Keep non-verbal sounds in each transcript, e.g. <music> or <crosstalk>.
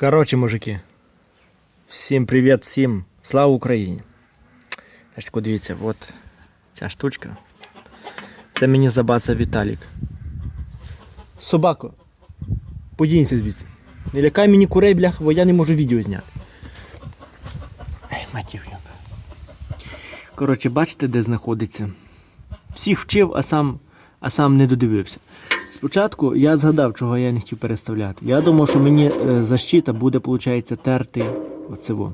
Коротше, мужики. Всім привіт, всім. Слава Україні. Значить, дивіться, от ця штучка. Це мені забацав Віталік. Собако, подінься звідси. Не лякай мені курей, блях, бо я не можу відео зняти. Ай, матів я. Коротше, бачите, де знаходиться? Всіх вчив, а сам, а сам не додивився. Спочатку я згадав, чого я не хотів переставляти. Я думав, що мені е, защита буде, виходить, терти оцево,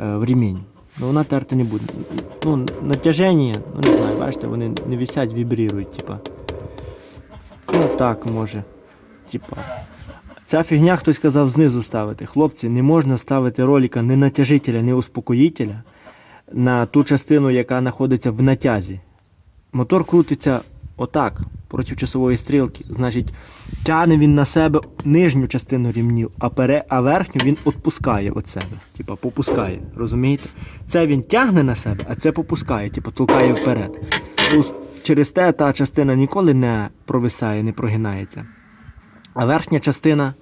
е, в ремінь. Ну вона терти не буде. Ну, натяження, ну не знаю, бачите, вони не висять, вібрірують, типа. Ну так може. Типа. Ця фігня хтось сказав знизу ставити. Хлопці, не можна ставити ролика не натяжителя, не успокоїтеля на ту частину, яка знаходиться в натязі. Мотор крутиться отак, проти часової стрілки. Значить, тягне він на себе нижню частину рівнів, а, пере, а верхню він відпускає від себе. Типа попускає. Розумієте? Це він тягне на себе, а це попускає, типа толкає вперед. Ус- Через те та частина ніколи не провисає, не прогинається. А верхня частина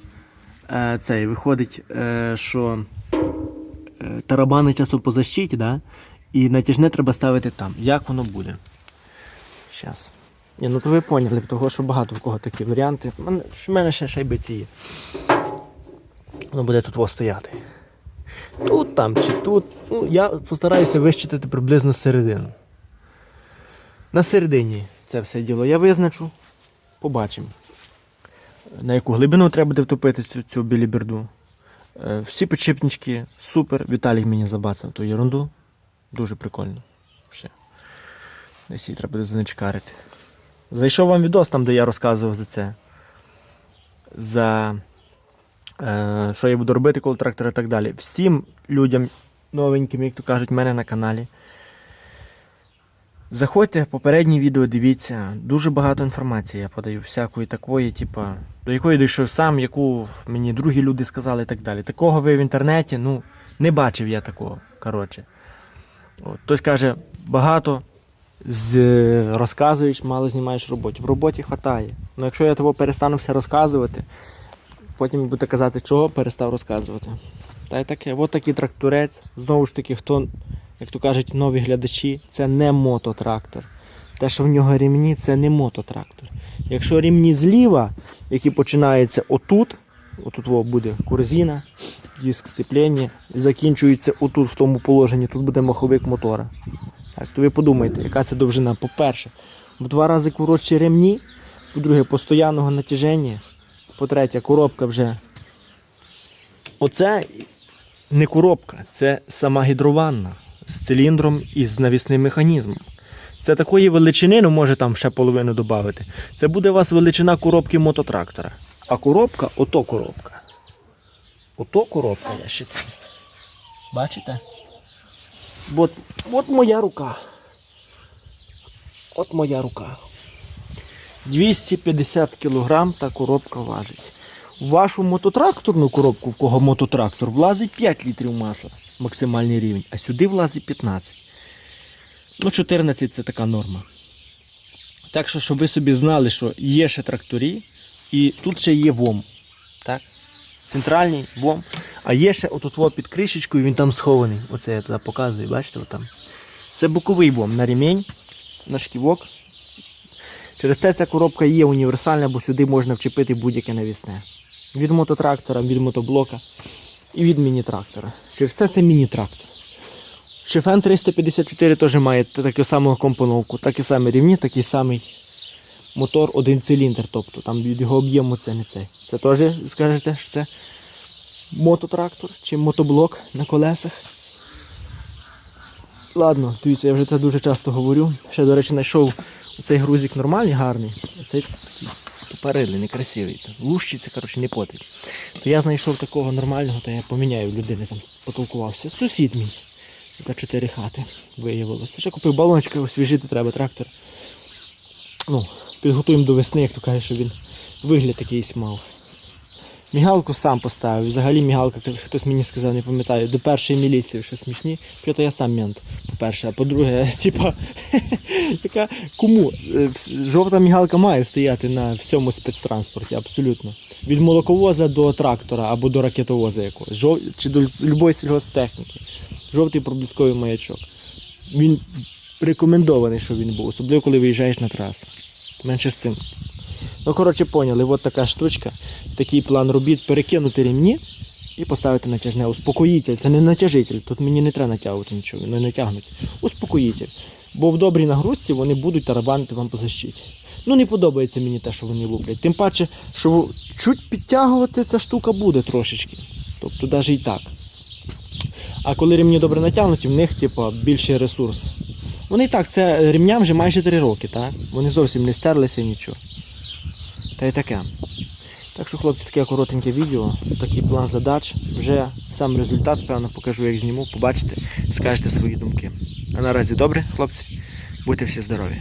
е, цей, виходить, е, що е, тарабани часу по защиті, да? і натяжне треба ставити там. Як воно буде? Щас. Ні, ну то ви поняли, того що багато в кого такі варіанти. У мене, мене ще шайбиці є. Воно буде тут стояти. Тут там чи тут. Ну, я постараюся вищитати приблизно середину. На середині це все діло я визначу. Побачимо. На яку глибину треба буде втопити цю, цю біліберду. Е, Всі підшипнички супер. Віталій мені забацав ту ерунду. Дуже прикольно. Ще. Десь її треба буде заничкарити. Зайшов вам відос там, де я розказував за це. За е, що я буду робити коло трактора і так далі. Всім людям новеньким, як то кажуть, мене на каналі. Заходьте, попереднє відео дивіться. Дуже багато інформації я подаю, всякої такої, типа, до якої дійшов сам, яку мені другі люди сказали і так далі. Такого ви в інтернеті, ну, не бачив я такого. Коротше. От, хтось каже, багато з, розказуєш, мало знімаєш в роботі. В роботі хватає. Ну якщо я того перестану все розказувати, потім будете казати, чого перестав розказувати. Та й таке, от такий тракторець. Знову ж таки, хто, як то кажуть, нові глядачі, це не мототрактор. Те, що в нього рівні, це не мототрактор. Якщо рівні зліва, які починаються отут, отут буде корзина, диск сцеплення, і закінчується отут в тому положенні, тут буде маховик мотора. Так, то ви подумайте, яка це довжина. По-перше, в два рази коротші ремні, по-друге, постоянного натяження, по-третє, коробка вже. Оце не коробка, це сама гідрованна з циліндром і з навісним механізмом. Це такої величини, ну може там ще половину додати. Це буде у вас величина коробки мототрактора. А коробка ото коробка. Ото коробка, я ще. Бачите? От, от моя рука. От моя рука. 250 кг та коробка важить. В вашу мототракторну коробку, в кого мототрактор, влазить 5 літрів масла, максимальний рівень, а сюди влазить 15. Ну, 14 це така норма. Так що, щоб ви собі знали, що є ще тракторі, і тут ще є ВОМ. Так? Центральний ВОМ. А є ще отут під кришечкою, він там схований. Оце я туди показую, бачите? Отам. Це боковий ВОМ на ремінь, на шківок. Через це ця коробка є універсальна, бо сюди можна вчепити будь-яке навісне. Від мототрактора, від мотоблока і від міні-трактора. Через це це міні-трактор. Шифен 354 теж має таку саму компоновку, такі самі рівні, такий самий мотор, один циліндр. Тобто там від його об'єму це не цей. Це теж скажете, що це мототрактор чи мотоблок на колесах. Ладно, дивіться, я вже це дуже часто говорю. Ще, до речі, знайшов цей грузик нормальний, гарний, а цей такий тупорилий, некрасивий. Лущиться, коротше, не потріб. То я знайшов такого нормального, то я поміняю людини, там потолкувався. Сусід мій за чотири хати виявилося. Ще купив балончик, освіжити треба трактор. Ну, підготуємо до весни, як то каже, щоб він вигляд якийсь мав. Мігалку сам поставив. Взагалі мігалка, хтось мені сказав, не пам'ятаю, до першої міліції, що смішні. Що-то я сам мент, по-перше. А по-друге, <laughs> типа, <laughs> яка кому? Е, Жовта мігалка має стояти на всьому спецтранспорті, абсолютно. Від молоковоза до трактора або до ракетовоза якогось. Жов... Чи до будь-якої сільгосптехніки. Жовтий проблисковий маячок. Він рекомендований, щоб він був, особливо коли виїжджаєш на трасу. Менше з тим. Ну, коротше, поняли, от така штучка, такий план робіт, перекинути ремні і поставити натяжне. Успокоїтель, це не натяжитель, тут мені не треба натягувати нічого, не натягнуть. Успокоїтель. Бо в добрій нагрузці вони будуть тарабанити вам по защиті. Ну, не подобається мені те, що вони луплять. Тим паче, що чуть підтягувати ця штука буде трошечки. Тобто навіть і так. А коли ремні добре натягнуті, в них типу, більший ресурс. Вони і так, це рівням вже майже 3 роки, так? Вони зовсім не стерлися нічого. Та й таке. Так що, хлопці, таке коротеньке відео, такий план задач. Вже сам результат, певно, покажу, як зніму, побачите, скажете свої думки. А наразі добре, хлопці, будьте всі здорові.